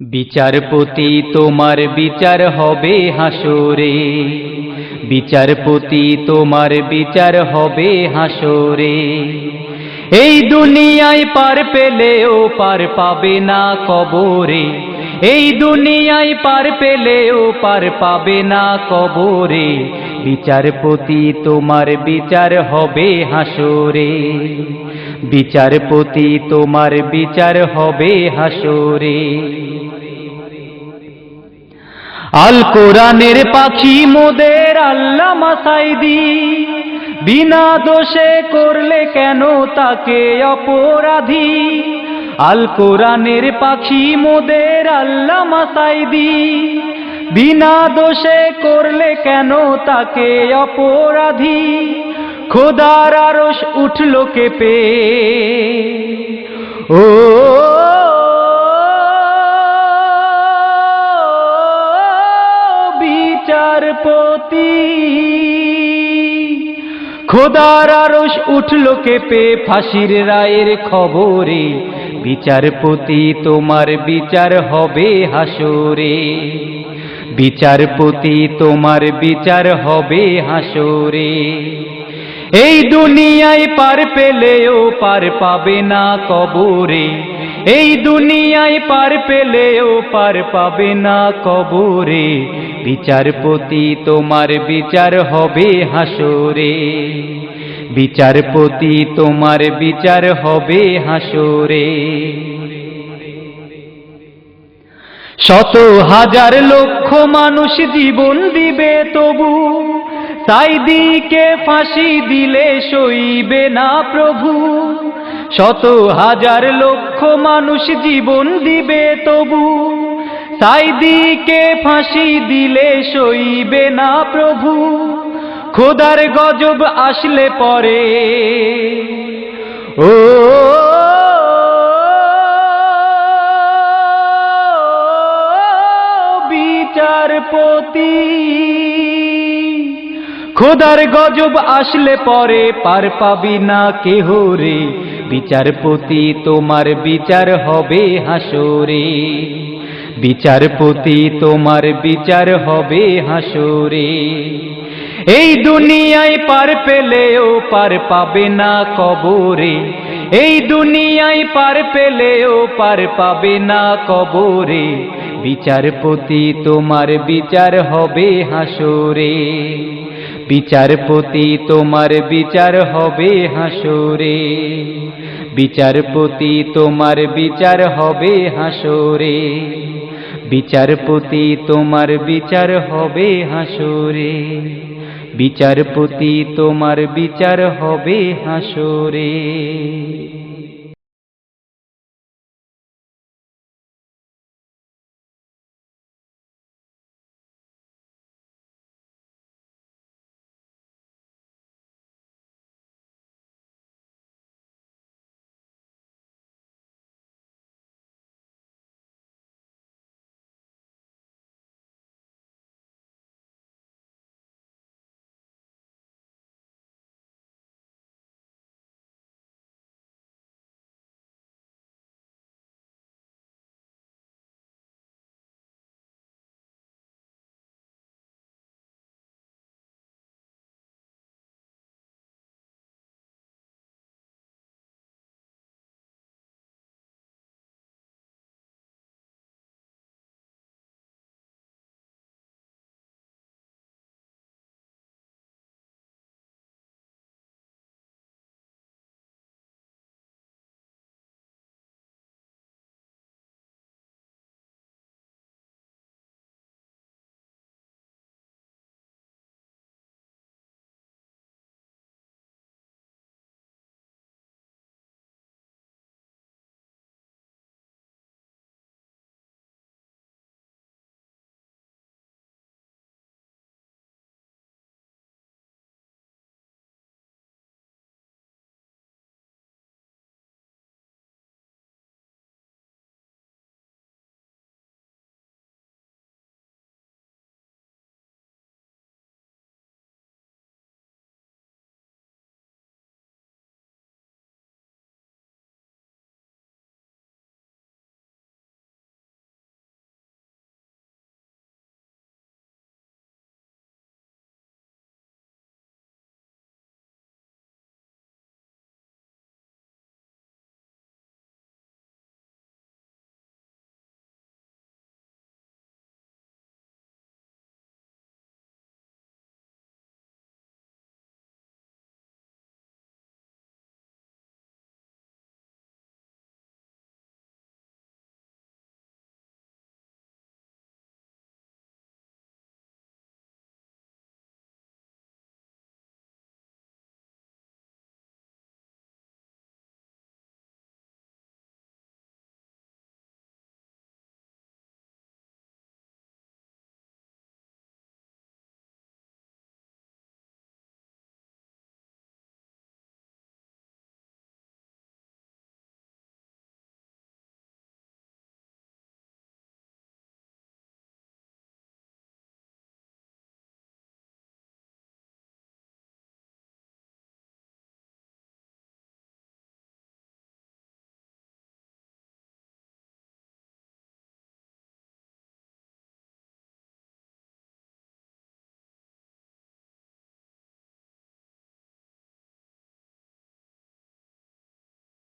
বিচারপতি, তোমার বিচার হবে হাসরে। বিচারপতি, তোমার বিচার হবে হাসরে। এই দুনিয়ায় পার পেলেও পার পাবে না কবরে। এই দুনিয়ায় পার পেলেও পার পাবে না কবরে। বিচারপতি, তোমার বিচার হবে হাসরে। বিচারপতি, তোমার বিচার হবে হাসরে। আল কোরআনের পাখি মোদের আল্লাহ মাসাইদি বিনা দোষে করলে কেন তাকে অপরাধী? আল কোরআনের পাখি মোদের আল্লাহ মাসাইদি বিনা দোষে করলে কেন তাকে অপরাধী? খোদার আরস উঠল কেঁপে। ও খোদার আরস উঠল কেঁপে ফাঁসির রায়ের খবরে। বিচারপতি, তোমার বিচার হবে হাসরে। বিচারপতি, তোমার বিচার হবে হাসরে। এই দুনিয়ায় পার পেলেও পার পাবে না কবরে। এই দুনিয়ায় পার পেলেও পার পাবে না কবরে। বিচারপতি তোমার বিচার হবে হাসরে। বিচারপতি তোমার বিচার হবে হাসরে। শত হাজার লক্ষ মানুষ জীবন দিবে তবু সাইদিকে ফাঁসি দিলে সইবে না প্রভু। শত হাজার লক্ষ মানুষ জীবন দিবে তবু। তাই দিকে ফাঁসি দিলে সইবে না প্রভু। খোদার গজব আসলে পরে। ও খোদার গজব আসলে পরে পার পাবি না কেহ রে। বিচারপতি, তোমার বিচার হবে হাসরে। বিচারপতি, তোমার বিচার হবে হাসরে। এই দুনিয়ায় পার পেলেও পার পাবে না কবরে। এই দুনিয়ায় পার পেলেও পার পাবে না কবরে। বিচারপতি, তোমার বিচার হবে হাসরে। বিচারপতি তোমার বিচার হবে হাসরে। বিচারপতি তোমার বিচার হবে হাসরে। বিচারপতি তোমার বিচার হবে হাসরে। বিচারপতি তোমার বিচার হবে হাসরে।